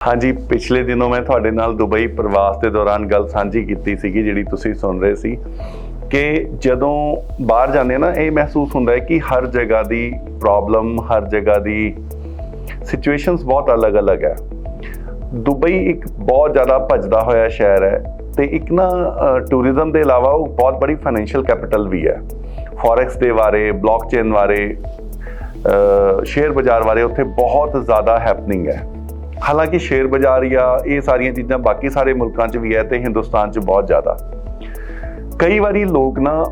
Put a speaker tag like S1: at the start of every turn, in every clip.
S1: ਹਾਂਜੀ, ਪਿਛਲੇ ਦਿਨੋਂ ਮੈਂ ਤੁਹਾਡੇ ਨਾਲ ਦੁਬਈ ਪ੍ਰਵਾਸ ਦੇ ਦੌਰਾਨ ਗੱਲ ਸਾਂਝੀ ਕੀਤੀ ਸੀਗੀ, ਜਿਹੜੀ ਤੁਸੀਂ ਸੁਣ ਰਹੇ ਸੀ ਕਿ ਜਦੋਂ ਬਾਹਰ ਜਾਂਦੇ ਨਾ, ਇਹ ਮਹਿਸੂਸ ਹੁੰਦਾ ਹੈ ਕਿ ਹਰ ਜਗ੍ਹਾ ਦੀ ਪ੍ਰੋਬਲਮ ਹਰ ਜਗ੍ਹਾ ਦੀ ਸਿਚੁਏਸ਼ਨਸ ਬਹੁਤ ਅਲੱਗ-ਅਲੱਗ ਹੈ। ਦੁਬਈ ਇੱਕ ਬਹੁਤ ਜ਼ਿਆਦਾ ਭੱਜਦਾ ਹੋਇਆ ਸ਼ਹਿਰ ਹੈ ਤੇ ਇੱਕ ਨਾ ਟੂਰਿਜ਼ਮ ਦੇ ਇਲਾਵਾ ਉਹ ਬਹੁਤ ਬੜੀ ਫਾਈਨੈਂਸ਼ੀਅਲ ਕੈਪੀਟਲ ਵੀ ਹੈ। ਫੋਰੈਕਸ ਦੇ ਬਾਰੇ ਬਲੌਕਚੇਨ ਬਾਰੇ ਸ਼ੇਅਰ ਬਾਜ਼ਾਰ ਬਾਰੇ ਉੱਥੇ ਬਹੁਤ ਜ਼ਿਆਦਾ ਹੈਪਨਿੰਗ ਹੈ। ਹਾਲਾਂਕਿ ਸ਼ੇਅਰ ਬਾਜ਼ਾਰ ਜਾਂ ਇਹ ਸਾਰੀਆਂ ਚੀਜ਼ਾਂ ਬਾਕੀ ਸਾਰੇ ਮੁਲਕਾਂ 'ਚ ਵੀ ਹੈ ਤੇ ਹਿੰਦੁਸਤਾਨ 'ਚ ਬਹੁਤ ਜ਼ਿਆਦਾ। ਕਈ ਵਾਰੀ ਲੋਕ ਨਾ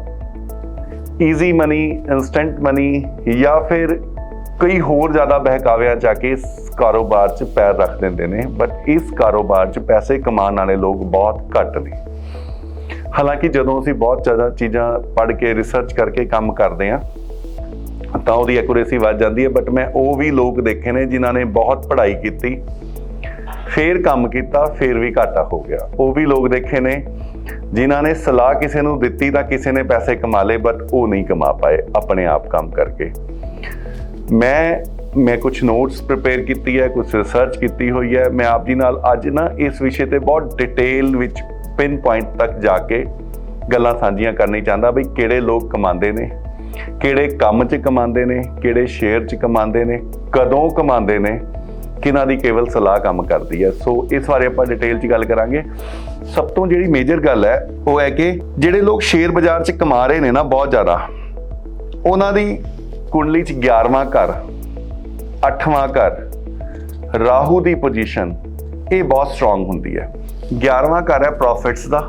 S1: ਈਜ਼ੀ ਮਨੀ ਇਨਸਟੈਂਟ ਮਨੀ ਜਾਂ ਫਿਰ ਕਈ ਹੋਰ ਜ਼ਿਆਦਾ ਬਹਿਕਾਵਿਆਂ ਜਾ ਕੇ ਇਸ ਕਾਰੋਬਾਰ 'ਚ ਪੈਰ ਰੱਖ ਦਿੰਦੇ ਨੇ ਬਟ ਇਸ ਕਾਰੋਬਾਰ 'ਚ ਪੈਸੇ ਕਮਾਉਣ ਵਾਲੇ ਲੋਕ ਬਹੁਤ ਘੱਟ ਨੇ। ਹਾਲਾਂਕਿ ਜਦੋਂ ਅਸੀਂ ਬਹੁਤ ਜ਼ਿਆਦਾ ਚੀਜ਼ਾਂ ਪੜ੍ਹ ਕੇ ਰਿਸਰਚ ਕਰਕੇ ਕੰਮ ਕਰਦੇ ਹਾਂ ਤਾਂ ਉਹਦੀ ਐਕੂਰੇਸੀ ਵੱਧ ਜਾਂਦੀ ਹੈ ਬਟ ਮੈਂ ਉਹ ਵੀ ਲੋਕ ਦੇਖੇ ਨੇ ਜਿਨ੍ਹਾਂ ਨੇ ਬਹੁਤ ਪੜ੍ਹਾਈ ਕੀਤੀ, ਫੇਰ ਕੰਮ ਕੀਤਾ, ਫੇਰ ਵੀ ਘਾਟਾ ਹੋ ਗਿਆ। ਉਹ ਵੀ ਲੋਕ ਦੇਖੇ ਨੇ, ਜਿਨ੍ਹਾਂ ਨੇ ਸਲਾਹ ਕਿਸੇ ਨੂੰ ਦਿੱਤੀ ਤਾਂ ਕਿਸੇ ਨੇ ਪੈਸੇ ਕਮਾ ਲਏ ਬਟ ਉਹ ਨਹੀਂ ਕਮਾ ਪਾਏ, ਆਪਣੇ ਆਪ ਕੰਮ ਕਰਕੇ। ਮੈਂ ਮੈਂ ਕੁਝ ਨੋਟਸ ਪ੍ਰਿਪੇਅਰ ਕੀਤੀ ਹੈ ਕੁਝ ਰਿਸਰਚ ਕੀਤੀ ਹੋਈ ਹੈ। ਮੈਂ ਆਪ ਜੀ ਨਾਲ ਅੱਜ ਨਾ ਇਸ ਵਿਸ਼ੇ ਤੇ ਬਹੁਤ ਡਿਟੇਲ ਵਿੱਚ ਪਿਨ ਪੁਆਇੰਟ ਤੱਕ ਜਾ ਕੇ ਗੱਲਾਂ ਸਾਂਝੀਆਂ ਕਰਨੀ ਚਾਹੁੰਦਾ ਬਈ ਕਿਹੜੇ ਲੋਕ ਕਮਾਉਂਦੇ ਨੇ ਕਿਹੜੇ ਕੰਮ 'ਚ ਕਮਾਉਂਦੇ ਨੇ, ਕਿਹੜੇ ਸ਼ੇਅਰ 'ਚ ਕਮਾਉਂਦੇ ਨੇ, ਕਦੋਂ ਕਮਾਉਂਦੇ ਨੇ, ਕਿਹਨਾਂ ਦੀ ਕੇਵਲ ਸਲਾਹ ਕੰਮ ਕਰਦੀ ਹੈ। ਸੋ ਇਸ ਬਾਰੇ ਆਪਾਂ ਡਿਟੇਲ 'ਚ ਗੱਲ ਕਰਾਂਗੇ। ਸਭ ਤੋਂ ਜਿਹੜੀ ਮੇਜਰ ਗੱਲ ਹੈ, ਉਹ ਹੈ ਕਿ ਜਿਹੜੇ ਲੋਕ ਸ਼ੇਅਰ ਬਾਜ਼ਾਰ 'ਚ ਕਮਾ ਰਹੇ ਨੇ ਨਾ ਬਹੁਤ ਜ਼ਿਆਦਾ, ਉਹਨਾਂ ਦੀ ਕੁੰਡਲੀ 'ਚ 11ਵਾਂ ਘਰ 8ਵਾਂ ਘਰ, ਰਾਹੂ ਦੀ ਪੋਜੀਸ਼ਨ ਇਹ ਬਹੁਤ ਸਟਰੋਂਗ ਹੁੰਦੀ ਹੈ। 11ਵਾਂ ਘਰ ਹੈ ਪ੍ਰੋਫਿਟਸ ਦਾ,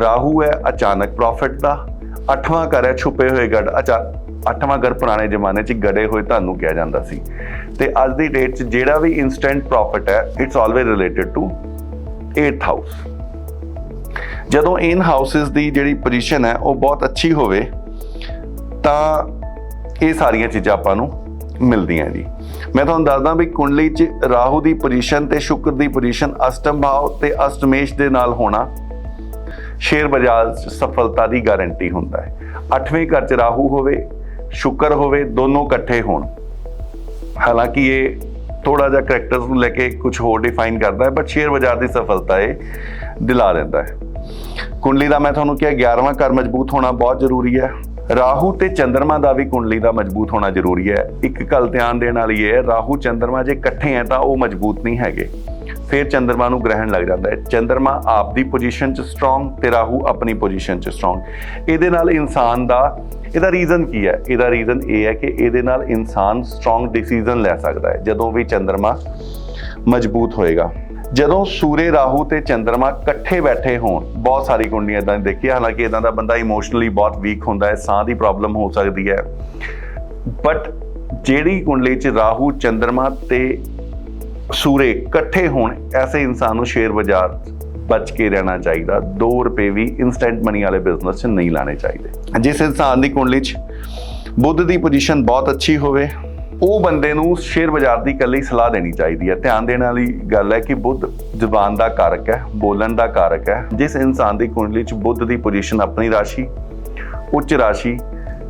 S1: ਰਾਹੂ ਹੈ ਅਚਾਨਕ ਪ੍ਰੋਫਿਟ ਦਾ 8ਵਾਂ ਘਰ ਹੈ, ਛੁਪੇ ਹੋਏ ਗੜ ਅਚਾ 8ਵਾਂ ਘਰ ਪੁਰਾਣੇ ਜ਼ਮਾਨੇ 'ਚ ਗੜੇ ਹੋਏ ਤੁਹਾਨੂੰ ਕਿਹਾ ਜਾਂਦਾ ਸੀ। ਤੇ ਅੱਜ ਦੀ ਡੇਟ 'ਚ ਜਿਹੜਾ ਵੀ ਇਨਸਟੈਂਟ ਪ੍ਰੋਫਿਟ ਹੈ it's always related to 8th house ਜਦੋਂ ਇਨ ਹਾਊਸਸ ਦੀ ਜਿਹੜੀ ਪੋਜੀਸ਼ਨ ਹੈ, ਉਹ ਬਹੁਤ ਅੱਛੀ ਹੋਵੇ, ਤਾਂ ਇਹ ਸਾਰੀਆਂ ਚੀਜ਼ਾਂ ਆਪਾਂ ਨੂੰ ਮਿਲਦੀਆਂ ਜੀ। ਮੈਂ ਤੁਹਾਨੂੰ ਦੱਸਦਾ ਵੀ ਕੁੰਡਲੀ 'ਚ ਰਾਹੂ ਦੀ ਪੋਜੀਸ਼ਨ ਤੇ ਸ਼ੁਕਰ ਦੀ ਪੋਜੀਸ਼ਨ ਅਸ਼ਟਮ ਭਾਵ ਤੇ ਅਸ਼ਟਮੇਸ਼ ਦੇ ਨਾਲ ਹੋਣਾ ਸ਼ੇਅਰ ਬਾਜ਼ਾਰ 'ਚ ਸਫਲਤਾ ਦੀ ਗਾਰੰਟੀ ਹੁੰਦਾ ਹੈ। 8ਵੇਂ ਘਰ 'ਚ ਰਾਹੂ ਹੋਵੇ, ਸ਼ੁਕਰ ਹੋਵੇ, ਦੋਨੋਂ ਇਕੱਠੇ ਹੋਣ। ਹਾਲਾਂਕਿ ਇਹ ਥੋੜਾ ਜਿਹਾ ਕੈਰੈਕਟਰਸ ਨੂੰ ਲੈ ਕੇ ਕੁਝ ਹੋਰ ਡਿਫਾਈਨ ਕਰਦਾ ਹੈ ਬਟ ਸ਼ੇਅਰ ਬਾਜ਼ਾਰ ਦੀ ਸਫਲਤਾ ਇਹ ਦਿਲਾ ਦਿੰਦਾ ਹੈ। ਕੁੰਡਲੀ ਦਾ ਮੈਂ ਤੁਹਾਨੂੰ ਕਿਹਾ 11ਵਾਂ ਘਰ ਮਜ਼ਬੂਤ ਹੋਣਾ ਬਹੁਤ ਜ਼ਰੂਰੀ ਹੈ। ਰਾਹੂ ਤੇ ਚੰ드ਰਮਾ ਦਾ ਵੀ ਕੁੰਡਲੀ ਦਾ ਮਜ਼ਬੂਤ ਹੋਣਾ ਜ਼ਰੂਰੀ ਹੈ। ਇੱਕ ਗੱਲ ਧਿਆਨ ਦੇਣ ਵਾਲੀ ਹੈ, ਰਾਹੂ ਚੰ드ਰਮਾ ਜੇ ਇਕੱਠੇ ਹੈ ਤਾਂ ਉਹ ਮਜ਼ਬੂਤ ਨਹੀਂ ਹੈਗੇ। ਫਿਰ ਚੰਦਰਮਾ ਨੂੰ ਗ੍ਰਹਿਣ ਲੱਗ ਜਾਂਦਾ ਹੈ। ਚੰਦਰਮਾ ਆਪ ਦੀ ਪੋਜੀਸ਼ਨ 'ਚ ਸਟਰੋਂਗ ਤੇ ਰਾਹੂ ਆਪਣੀ ਪੋਜੀਸ਼ਨ 'ਚ ਸਟਰੋਂਗ ਇਹਦੇ ਨਾਲ ਇਨਸਾਨ ਦਾ, ਇਹਦਾ ਰੀਜ਼ਨ ਕੀ ਹੈ? ਇਹਦਾ ਰੀਜ਼ਨ ਇਹ ਹੈ ਕਿ ਇਹਦੇ ਨਾਲ ਇਨਸਾਨ ਸਟਰੋਂਗ ਡਿਸੀਜਨ ਲੈ ਸਕਦਾ ਹੈ। ਜਦੋਂ ਵੀ ਚੰਦਰਮਾ ਮਜ਼ਬੂਤ ਹੋਏਗਾ। ਜਦੋਂ ਸੂਰੇ ਰਾਹੂ ਤੇ ਚੰਦਰਮਾ ਇਕੱਠੇ ਬੈਠੇ ਹੋਣ, ਬਹੁਤ ਸਾਰੀ ਕੁੰਡੀਆਂ ਇਦਾਂ ਦੇਖੀ, ਹਾਲਾਂਕਿ ਇਦਾਂ ਦਾ ਬੰਦਾ ਇਮੋਸ਼ਨਲੀ ਬਹੁਤ ਵੀਕ ਹੁੰਦਾ ਹੈ, ਸਾਹ ਦੀ ਪ੍ਰੋਬਲਮ ਹੋ ਸਕਦੀ ਹੈ। ਬਟ ਜਿਹੜੀ ਕੁੰਡਲੀ 'ਚ ਰਾਹੂ, ਚੰਦਰਮਾ ਤੇ ਸੂਰੇ ਇਕੱਠੇ ਹੋਣ, ਐਸੇ ਇਨਸਾਨ ਨੂੰ ਸ਼ੇਅਰ ਬਾਜ਼ਾਰ ਬਚ ਕੇ ਰਹਿਣਾ ਚਾਹੀਦਾ। 2 ਰੁਪਏ ਵੀ ਇਨਸਟੈਂਟ ਮਨੀ ਵਾਲੇ ਬਿਜ਼ਨਸ 'ਚ ਨਹੀਂ ਲਾਣੇ ਚਾਹੀਦੇ। ਜਿਸ ਇਨਸਾਨ ਦੀ ਕੁੰਡਲੀ 'ਚ ਬੁੱਧ ਦੀ ਪੋਜੀਸ਼ਨ ਬਹੁਤ ਅੱਛੀ ਹੋਵੇ, ਉਹ ਬੰਦੇ ਨੂੰ ਸ਼ੇਅਰ ਬਾਜ਼ਾਰ ਦੀ ਇਕੱਲੀ ਸਲਾਹ ਦੇਣੀ ਚਾਹੀਦੀ ਹੈ। ਧਿਆਨ ਦੇਣ ਵਾਲੀ ਗੱਲ ਹੈ ਕਿ ਬੁੱਧ ਜ਼ੁਬਾਨ ਦਾ ਕਾਰਕ ਹੈ, ਬੋਲਣ ਦਾ ਕਾਰਕ ਹੈ। ਜਿਸ ਇਨਸਾਨ ਦੀ ਕੁੰਡਲੀ 'ਚ ਬੁੱਧ ਦੀ ਪੋਜੀਸ਼ਨ ਆਪਣੀ ਰਾਸ਼ੀ, ਉੱਚ ਰਾਸ਼ੀ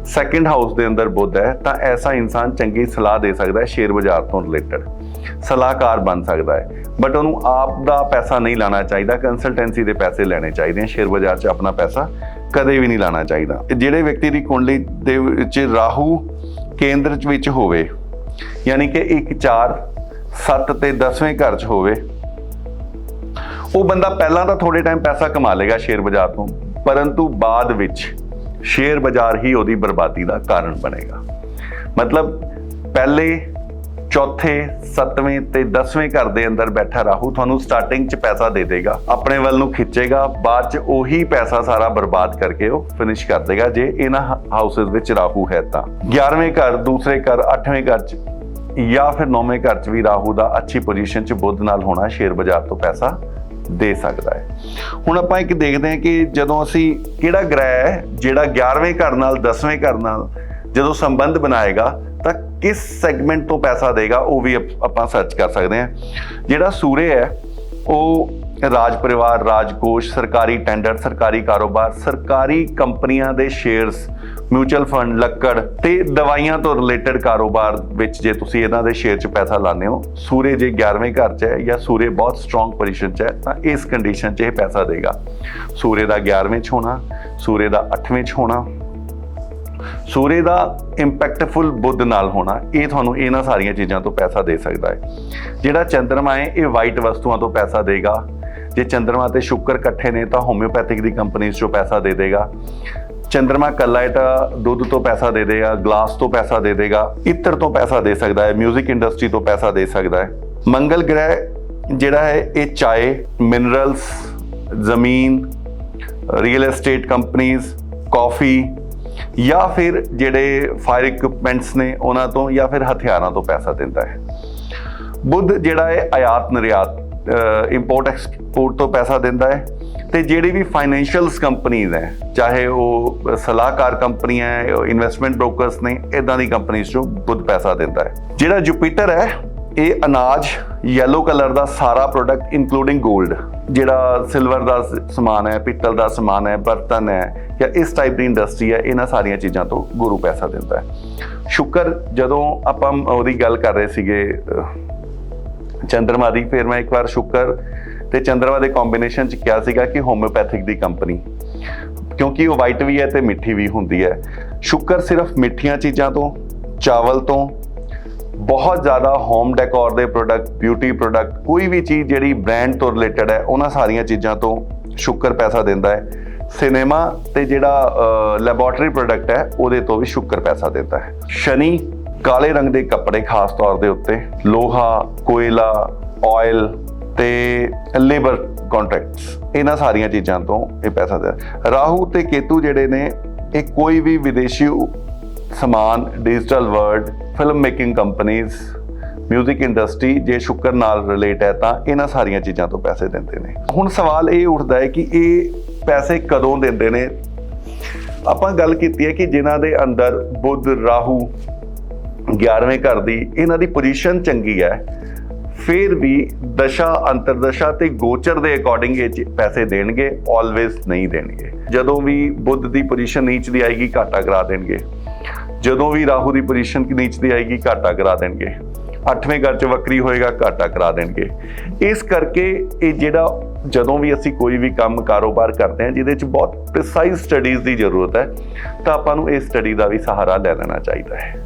S1: ਸੈਕੰਡ ਹਾਊਸ ਦੇ ਅੰਦਰ ਬੁੱਧ ਹੈ, ਤਾਂ ਐਸਾ ਇਨਸਾਨ ਚੰਗੀ ਸਲਾਹ ਦੇ ਸਕਦਾ ਹੈ ਸ਼ੇਅਰ ਬਾਜ਼ਾਰ ਤੋਂ ਰਿਲੇਟਡ ਸਲਾਹਕਾਰ ਬਣ ਸਕਦਾ ਹੈ। ਬਟ ਉਹਨੂੰ ਆਪ ਦਾ ਪੈਸਾ ਨਹੀਂ ਲਾਣਾ ਚਾਹੀਦਾ ਕੰਸਲਟੈਂਸੀ ਦੇ ਪੈਸੇ ਲੈਣੇ ਚਾਹੀਦੇ ਆ ਸ਼ੇਅਰ ਬਾਜ਼ਾਰ 'ਚ ਆਪਣਾ ਪੈਸਾ ਕਦੇ ਵੀ ਨਹੀਂ ਲਾਣਾ ਚਾਹੀਦਾ। ਜਿਹੜੇ ਵਿਅਕਤੀ ਦੀ ਕੁੰਡਲੀ ਦੇ ਵਿੱਚ ਰਾਹੂ ਕੇਂਦਰ 'ਚ ਵਿੱਚ ਹੋਵੇ, ਯਾਨੀ ਕਿ 1 4 7 ਤੇ 10ਵੇਂ ਘਰ 'ਚ ਹੋਵੇ, ਉਹ ਬੰਦਾ ਪਹਿਲਾਂ ਤਾਂ ਥੋੜੇ ਟਾਈਮ ਪੈਸਾ ਕਮਾ ਲੇਗਾ ਸ਼ੇਅਰ ਬਾਜ਼ਾਰ ਤੋਂ, ਪਰੰਤੂ ਬਾਅਦ ਵਿੱਚ ਸ਼ੇਅਰ ਬਾਜ਼ਾਰ ਹੀ ਉਹਦੀ ਬਰਬਾਦੀ ਦਾ ਕਾਰਨ ਬਣੇਗਾ। ਮਤਲਬ ਪਹਿਲੇ ਚੌਥੇ, ਸੱਤਵੇਂ ਤੇ 10ਵੇਂ ਘਰ ਦੇ ਅੰਦਰ ਬੈਠਾ ਰਾਹੂ ਤੁਹਾਨੂੰ ਸਟਾਰਟਿੰਗ 'ਚ ਪੈਸਾ ਦੇ ਦੇਗਾ। ਆਪਣੇ ਵੱਲ ਨੂੰ ਖਿੱਚੇਗਾ, ਬਾਅਦ 'ਚ ਉਹੀ ਪੈਸਾ ਸਾਰਾ ਬਰਬਾਦ ਕਰਕੇ ਉਹ ਫਿਨਿਸ਼ ਕਰ ਦੇਗਾ ਜੇ ਇਹਨਾਂ ਹਾਊਸਸ ਵਿੱਚ ਰਾਹੂ ਹੈ ਤਾਂ। 11ਵੇਂ ਘਰ, ਦੂਸਰੇ ਘਰ 8ਵੇਂ ਘਰ 'ਚ ਜਾਂ ਫਿਰ 9ਵੇਂ ਘਰ 'ਚ ਵੀ ਰਾਹੂ ਦਾ ਅੱਛੀ ਪੋਜੀਸ਼ਨ 'ਚ ਬੁੱਧ ਨਾਲ ਹੋਣਾ ਸ਼ੇਅਰ ਬਾਜ਼ਾਰ ਤੋਂ ਪੈਸਾ ਦੇ ਸਕਦਾ ਹੈ। ਹੁਣ ਆਪਾਂ ਇੱਕ ਦੇਖਦੇ ਹਾਂ ਕਿ ਜਦੋਂ ਅਸੀਂ ਕਿਹੜਾ ਗ੍ਰਹਿ ਹੈ, ਜਿਹੜਾ 11ਵੇਂ ਘਰ ਨਾਲ 10ਵੇਂ ਘਰ ਨਾਲ ਜਦੋਂ ਸੰਬੰਧ ਬਣਾਏਗਾ ਤਾਂ ਕਿਸ ਸੈਗਮੈਂਟ ਤੋਂ ਪੈਸਾ ਦੇਗਾ ਉਹ ਵੀ ਆਪ- ਆਪਾਂ ਸਰਚ ਕਰ ਸਕਦੇ ਹਾਂ। ਜਿਹੜਾ ਸੂਰਯ ਹੈ, ਉਹ ਰਾਜ ਪਰਿਵਾਰ ਰਾਜਕੋਸ਼ ਸਰਕਾਰੀ ਟੈਂਡਰ ਸਰਕਾਰੀ ਕਾਰੋਬਾਰ, ਸਰਕਾਰੀ ਕੰਪਨੀਆਂ ਦੇ ਸ਼ੇਅਰਸ ਮਿਊਚੁਅਲ ਫੰਡ ਲੱਕੜ ਤੇ ਦਵਾਈਆਂ ਤੋਂ ਰਿਲੇਟਡ ਕਾਰੋਬਾਰ ਵਿੱਚ ਜੇ ਤੁਸੀਂ ਇਹਨਾਂ ਦੇ ਸ਼ੇਅਰ 'ਚ ਪੈਸਾ ਲਾਉਂਦੇ ਹੋ ਸੂਰਜ ਜੇ 11ਵੇਂ ਘਰ 'ਚ ਹੈ ਜਾਂ ਸੂਰਜ ਬਹੁਤ ਸਟਰੋਂਗ ਪੋਜੀਸ਼ਨ 'ਚ ਹੈ, ਤਾਂ ਇਸ ਕੰਡੀਸ਼ਨ 'ਚ ਇਹ ਪੈਸਾ ਦੇਗਾ। ਸੂਰਜ ਦਾ 11ਵੇਂ 'ਚ ਹੋਣਾ ਸੂਰਜ ਦਾ 8ਵੇਂ 'ਚ ਹੋਣਾ ਸੂਰਜ ਦਾ ਇੰਪੈਕਟਫੁਲ ਬੁੱਧ ਨਾਲ ਹੋਣਾ, ਇਹ ਤੁਹਾਨੂੰ ਇਹਨਾਂ ਸਾਰੀਆਂ ਚੀਜ਼ਾਂ ਤੋਂ ਪੈਸਾ ਦੇ ਸਕਦਾ ਹੈ। ਜਿਹੜਾ ਚੰਦਰਮਾ ਹੈ, ਇਹ ਵਾਈਟ ਵਸਤੂਆਂ ਤੋਂ ਪੈਸਾ ਦੇਗਾ। ਜੇ ਚੰਦਰਮਾ ਤੇ ਸ਼ੁੱਕਰ ਇਕੱਠੇ ਨੇ, ਤਾਂ ਹੋਮਿਓਪੈਥਿਕ ਦੀ ਕੰਪਨੀਆਂ 'ਚੋਂ ਪੈਸਾ ਦੇ ਦੇਗਾ। ਚੰਦਰਮਾ ਕੱਲਾ ਹੈ, ਤਾਂ ਦੁੱਧ ਤੋਂ ਪੈਸਾ ਦੇ ਦੇਗਾ ਗਲਾਸ ਤੋਂ ਪੈਸਾ ਦੇ ਦੇਗਾ, ਇਤਰ ਤੋਂ ਪੈਸਾ ਦੇ ਸਕਦਾ ਹੈ 뮤직 ਇੰਡਸਟਰੀ ਤੋਂ ਪੈਸਾ ਦੇ ਸਕਦਾ ਹੈ। ਮੰਗਲ ਗ੍ਰਹਿ ਜਿਹੜਾ ਹੈ, ਇਹ ਚਾਏ ਮਿਨਰਲਸ ਜ਼ਮੀਨ ਰੀਅਲ ਏਸਟੇਟ ਕੰਪਨੀਆਂ ਕਾਫੀ ਜਾਂ ਫਿਰ ਜਿਹੜੇ ਫਾਇਰ ਇਕਵਿਪਮੈਂਟਸ ਨੇ ਉਹਨਾਂ ਤੋਂ ਜਾਂ ਫਿਰ ਹਥਿਆਰਾਂ ਤੋਂ ਪੈਸਾ ਦਿੰਦਾ ਹੈ। ਬੁੱਧ ਜਿਹੜਾ ਹੈ ਆਯਾਤ ਨਿਰਯਾਤ ਇੰਪੋਰਟ ਐਕਸਪੋਰਟ ਤੋਂ ਪੈਸਾ ਦਿੰਦਾ ਹੈ ਤੇ ਜਿਹੜੀ ਵੀ ਫਾਈਨੈਂਸ਼ੀਅਲਸ ਕੰਪਨੀਆਂ ਹੈ, ਚਾਹੇ ਉਹ ਸਲਾਹਕਾਰ ਕੰਪਨੀਆਂ ਹੈ ਇਨਵੈਸਟਮੈਂਟ ਬ੍ਰੋਕਰਸ ਨੇ ਇਦਾਂ ਦੀ ਕੰਪਨੀਆਂ ਚੋਂ ਬੁੱਧ ਪੈਸਾ ਦਿੰਦਾ ਹੈ। ਜਿਹੜਾ ਜੁਪੀਟਰ ਹੈ ਇਹ ਅਨਾਜ ਯੈਲੋ ਕਲਰ ਦਾ ਸਾਰਾ ਪ੍ਰੋਡਕਟ ਇਨਕਲੂਡਿੰਗ 골ਡ ਜਿਹੜਾ ਸਿਲਵਰ ਦਾ ਸਮਾਨ ਹੈ, ਪਿੱਤਲ ਦਾ ਸਮਾਨ ਹੈ, ਬਰਤਨ ਹੈ ਜਾਂ ਇਸ ਟਾਈਪ ਦੀ ਇੰਡਸਟਰੀ ਹੈ, ਇਹਨਾਂ ਸਾਰੀਆਂ ਚੀਜ਼ਾਂ ਤੋਂ ਗੁਰੂ ਪੈਸਾ ਦਿੰਦਾ ਹੈ। ਸ਼ੁਕਰ, ਜਦੋਂ ਆਪਾਂ ਉਹਦੀ ਗੱਲ ਕਰ ਰਹੇ ਸੀਗੇ ਚੰਦਰਮਾ ਦੀ, ਫਿਰ ਮੈਂ ਇੱਕ ਵਾਰ ਸ਼ੁਕਰ ਤੇ ਚੰਦਰਮਾ ਦੇ ਕੰਬੀਨੇਸ਼ਨ ਚ ਕਿਹਾ ਸੀਗਾ ਕਿ ਹੋਮਿਓਪੈਥਿਕ ਦੀ ਕੰਪਨੀ ਕਿਉਂਕਿ ਉਹ ਵਾਈਟ ਵੀ ਹੈ ਤੇ ਮਿੱਠੀ ਵੀ ਹੁੰਦੀ ਹੈ। ਸ਼ੁਕਰ ਸਿਰਫ ਮਿੱਠੀਆਂ ਚੀਜ਼ਾਂ ਤੋਂ, ਚਾਵਲ ਤੋਂ ਬਹੁਤ ਜ਼ਿਆਦਾ ਹੋਮ ਡੈਕੋਰ ਦੇ ਪ੍ਰੋਡਕਟ ਬਿਊਟੀ ਪ੍ਰੋਡਕਟ ਕੋਈ ਵੀ ਚੀਜ਼ ਜਿਹੜੀ ਬ੍ਰਾਂਡ ਤੋਂ ਰਿਲੇਟਡ ਹੈ, ਉਹਨਾਂ ਸਾਰੀਆਂ ਚੀਜ਼ਾਂ ਤੋਂ ਸ਼ੁਕਰ ਪੈਸਾ ਦਿੰਦਾ ਹੈ। ਸਿਨੇਮਾ ਤੇ ਜਿਹੜਾ ਲੈਬੋਰਟਰੀ ਪ੍ਰੋਡਕਟ ਹੈ, ਉਹਦੇ ਤੋਂ ਵੀ ਸ਼ੁਕਰ ਪੈਸਾ ਦਿੰਦਾ ਹੈ। ਸ਼ਨੀ ਕਾਲੇ ਰੰਗ ਦੇ ਕੱਪੜੇ ਖਾਸ ਤੌਰ ਦੇ ਉੱਤੇ, ਲੋਹਾ, ਕੋਇਲਾ ਆਇਲ ਤੇ ਲੇਬਰ ਕੰਟਰੈਕਟਸ ਇਹਨਾਂ ਸਾਰੀਆਂ ਚੀਜ਼ਾਂ ਤੋਂ ਇਹ ਪੈਸਾ ਦਿੰਦਾ ਰਾਹੂ ਤੇ ਕੇਤੂ ਜਿਹੜੇ ਨੇ, ਇਹ ਕੋਈ ਵੀ ਵਿਦੇਸ਼ੀ ਸਮਾਨ ਡਿਜੀਟਲ ਵਰਡ ਫਿਲਮ ਮੇਕਿੰਗ ਕੰਪਨੀਆਂ 뮤직 ਇੰਡਸਟਰੀ ਜੇ ਸ਼ੁਕਰ ਨਾਲ ਰਿਲੇਟ ਹੈ ਤਾਂ ਇਹਨਾਂ ਸਾਰੀਆਂ ਚੀਜ਼ਾਂ ਤੋਂ ਪੈਸੇ ਦਿੰਦੇ ਨੇ। ਹੁਣ ਸਵਾਲ ਇਹ ਉੱਠਦਾ ਹੈ ਕਿ ਇਹ ਪੈਸੇ ਕਦੋਂ ਦਿੰਦੇ ਨੇ? ਆਪਾਂ ਗੱਲ ਕੀਤੀ ਹੈ ਕਿ ਜਿਨ੍ਹਾਂ ਦੇ ਅੰਦਰ ਬੁੱਧ, ਰਾਹੂ 11ਵੇਂ ਘਰ ਦੀ ਇਹਨਾਂ ਦੀ ਪੋਜੀਸ਼ਨ ਚੰਗੀ ਹੈ, ਫਿਰ ਵੀ ਦਸ਼ਾ, ਅੰਤਰਦਸ਼ਾ ਤੇ ਗੋਚਰ ਦੇ ਅਕੋਰਡਿੰਗ ਇਹ 'ਚ ਪੈਸੇ ਦੇਣਗੇ ਆਲਵੇਜ਼ ਨਹੀਂ ਦੇਣਗੇ। ਜਦੋਂ ਵੀ ਬੁੱਧ ਦੀ ਪੋਜੀਸ਼ਨ ਨੀਚ ਦੀ ਆਏਗੀ, ਘਾਟਾ ਕਰਾ ਦੇਣਗੇ। ਜਦੋਂ ਵੀ ਰਾਹੂ ਦੀ ਪੋਜੀਸ਼ਨ ਨੀਚ ਦੀ ਆਏਗੀ, ਘਾਟਾ ਕਰਾ ਦੇਣਗੇ। ਅੱਠਵੇਂ ਘਰ 'ਚ ਵਕਰੀ ਹੋਏਗਾ, ਘਾਟਾ ਕਰਾ ਦੇਣਗੇ। ਇਸ ਕਰਕੇ ਇਹ ਜਿਹੜਾ ਜਦੋਂ ਵੀ ਅਸੀਂ ਕੋਈ ਵੀ ਕੰਮ ਕਾਰੋਬਾਰ ਕਰਦੇ ਹਾਂ, ਜਿਹਦੇ 'ਚ ਬਹੁਤ ਪ੍ਰੀਸਾਈਜ਼ ਸਟੱਡੀਜ਼ ਦੀ ਜ਼ਰੂਰਤ ਹੈ, ਤਾਂ ਆਪਾਂ ਨੂੰ ਇਹ ਸਟੱਡੀ ਦਾ ਵੀ ਸਹਾਰਾ ਲੈ ਲੈਣਾ ਚਾਹੀਦਾ ਹੈ।